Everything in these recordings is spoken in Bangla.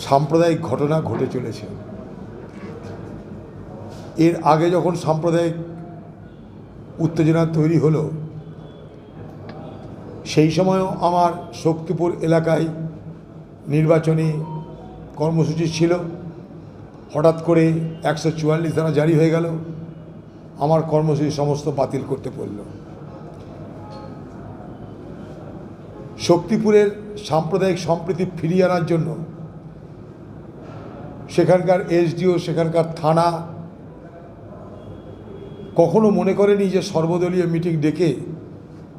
সাম্প্রদায়িক ঘটনা ঘটে চলেছে। এর আগে যখন সাম্প্রদায়িক উত্তেজনা তৈরি হলো, সেই সময়ও আমার শক্তিপুর এলাকায় নির্বাচনী কর্মসূচি ছিল। হঠাৎ করে একশো চুয়াল্লিশ ধারা জারি হয়ে গেল। আমার কর্মসূচি সমস্ত বাতিল করতে পড়ল। শক্তিপুরের সাম্প্রদায়িক সম্প্রীতি ফিরিয়ে আনার জন্য সেখানকার এসডিও, সেখানকার থানা কখনো মনে করেনি যে সর্বদলীয় মিটিং ডেকে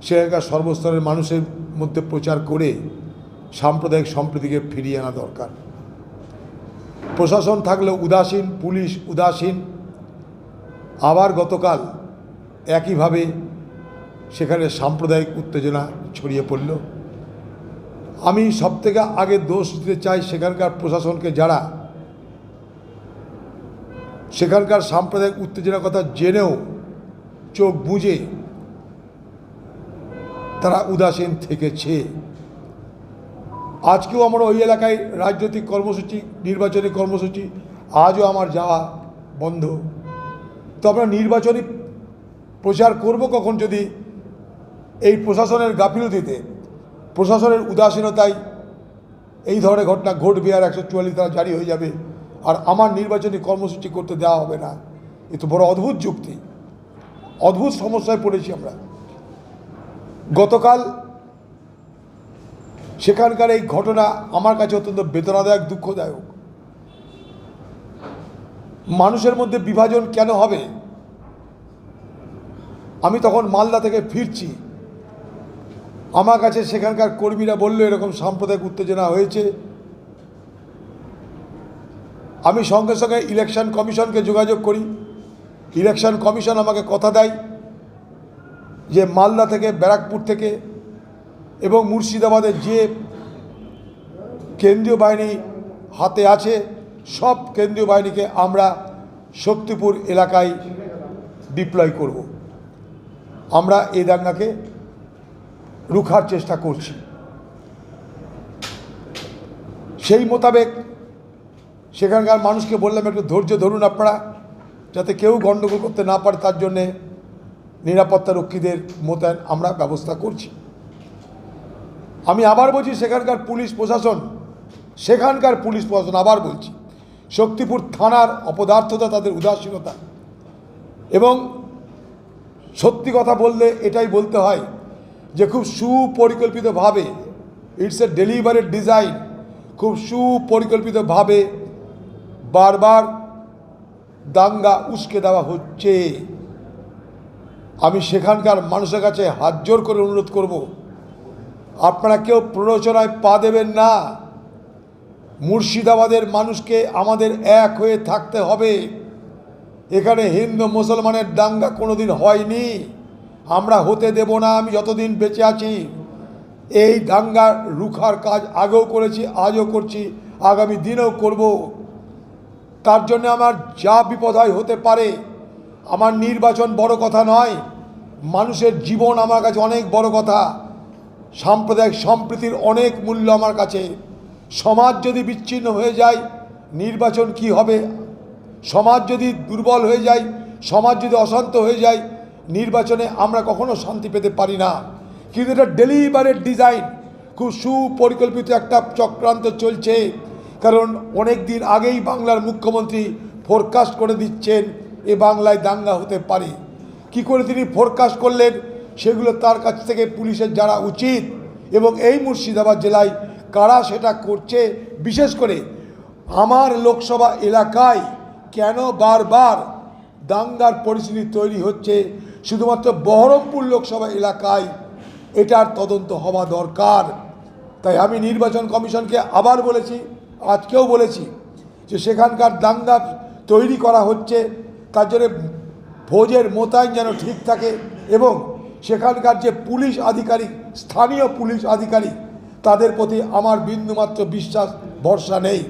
সেখানকার সর্বস্তরের মানুষের মধ্যে প্রচার করে সাম্প্রদায়িক সম্প্রীতিকে ফিরিয়ে আনা দরকার। প্রশাসন থাকলেও উদাসীন, পুলিশ উদাসীন। আবার গতকাল একইভাবে সেখানে সাম্প্রদায়িক উত্তেজনা ছড়িয়ে পড়ল। আমি সবথেকে আগে দোষ দিতে চাই সেখানকার প্রশাসনকে যারা সেখানকার সাম্প্রদায়িক উত্তেজনার কথা জেনেও চোখ বুঝে তারা উদাসীন থেকেছে। আজকেও আমরা ওই এলাকায় রাজনৈতিক কর্মসূচি, নির্বাচনী কর্মসূচি, আজও আমার যাওয়া বন্ধ। তো আমরা নির্বাচনী প্রচার করব কখন যদি এই প্রশাসনের গাফিলতিতে, প্রশাসনের উদাসীনতায় এই ধরনের ঘটনা ঘটবে আর একশো চুয়াল্লিশ ধারা জারি হয়ে যাবে। আর আমার নির্বাচনী কর্মসূচি করতে দেওয়া হবে না। এ তো বড় অদ্ভুত যুক্তি। অদ্ভুত সমস্যায় পড়েছি আমরা। গতকাল সেখানকার এই ঘটনা আমার কাছে অত্যন্ত বেদনাদায়ক, দুঃখদায়ক। মানুষের মধ্যে বিভাজন কেন হবে? আমি তখন মালদা থেকে ফিরছি। আমার কাছে সেখানকার কর্মীরা বলল, এরকম সাম্প্রদায়িক উত্তেজনা হয়েছে। আমি সঙ্গে সঙ্গে ইলেকশন কমিশনকে যোগাযোগ করি। ইলেকশন কমিশন আমাকে কথা দেয় যে মালদা থেকে, ব্যারাকপুর থেকে এবং মুর্শিদাবাদের যে কেন্দ্রীয় বাহিনী হাতে আছে, সব কেন্দ্রীয় বাহিনীকে আমরা শক্তিপুর এলাকায় ডিপ্লয় করব। আমরা এই দাঙ্গাকে রুখার চেষ্টা করছি। সেই মোতাবেক সেখানকার মানুষকে বললাম, একটু ধৈর্য ধরুন আপনারা, যাতে কেউ গণ্ডগোল করতে না পারে, তার জন্যে নিরাপত্তা রক্ষীদের মোতায়েন আমরা ব্যবস্থা করছি। আমি আবার বলছি, সেখানকার পুলিশ প্রশাসন, সেখানকার পুলিশ প্রশাসন, আবার বলছি, শক্তিপুর থানার অপদার্থতা, তাদের উদাসীনতা। এবং সত্যি কথা বললে এটাই বলতে হয় যে, খুব সুপরিকল্পিতভাবে, ইটস এ ডেলিভারেড ডিজাইন, খুব সুপরিকল্পিতভাবে বারবার দাঙ্গা উস্কে দেওয়া হচ্ছে। আমি সেখানকার মানুষের কাছে হাত জোর করে অনুরোধ করব, আপনারা কেউ প্ররোচনায় পা দেবেন না। মুর্শিদাবাদের মানুষকে আমাদের এক হয়ে থাকতে হবে। এখানে হিন্দু মুসলমানের দাঙ্গা কোনোদিন হয়নি। আমরা হতে দেব না, আমি যতদিন বেঁচে আছি। এই দাঙ্গা রুখার কাজ আগেও করেছি, আজও করছি, আগামী দিনেও করব। তার জন্য আমার যা বিপদ হয় হতে পারে। আমার নির্বাচন বড় কথা নয়, মানুষের জীবন আমার কাছে অনেক বড় কথা। সাম্প্রদায়িক সম্প্রীতির অনেক মূল্য আমার কাছে। সমাজ যদি বিচ্ছিন্ন হয়ে যায়, নির্বাচন কি হবে? সমাজ যদি দুর্বল হয়ে যায়, সমাজ যদি অশান্ত হয়ে যায়, নির্বাচনে আমরা কখনো শান্তি পেতে পারি না। কিন্তু এটা ডেলিভারেট ডিজাইন খুব সুপরিকল্পিত একটা চক্রান্ত চলছে। কারণ অনেক দিন আগেই বাংলার মুখ্যমন্ত্রী ফোরকাস্ট করে দিচ্ছেন এ বাংলায় দাঙ্গা হতে পারে। কি করে তিনি ফোরকাস্ট করলেন সেগুলো তার কাছ থেকে পুলিশের যারা উচিত এবং এই মুর্শিদাবাদ জেলায় কারা সেটা করছে, বিশেষ করে আমার লোকসভা এলাকায় কেন বারবার দাঙ্গার পরিস্থিতি তৈরি হচ্ছে, শুধুমাত্র বহরমপুর লোকসভা এলাকায় এটার তদন্ত হওয়া দরকার। তাই আমি নির্বাচন কমিশনকে আবার বলেছি আজকেও বলেছি যে সেখানকার দাঙ্গা তৈরি করা হচ্ছে, তার জন্য ভোজের মোতায়েন যেন ঠিক থাকে এবং সেখানকার যে পুলিশ আধিকারিক, স্থানীয় পুলিশ আধিকারিক, তাদের প্রতি আমার বিন্দুমাত্র বিশ্বাস, ভরসা নেই।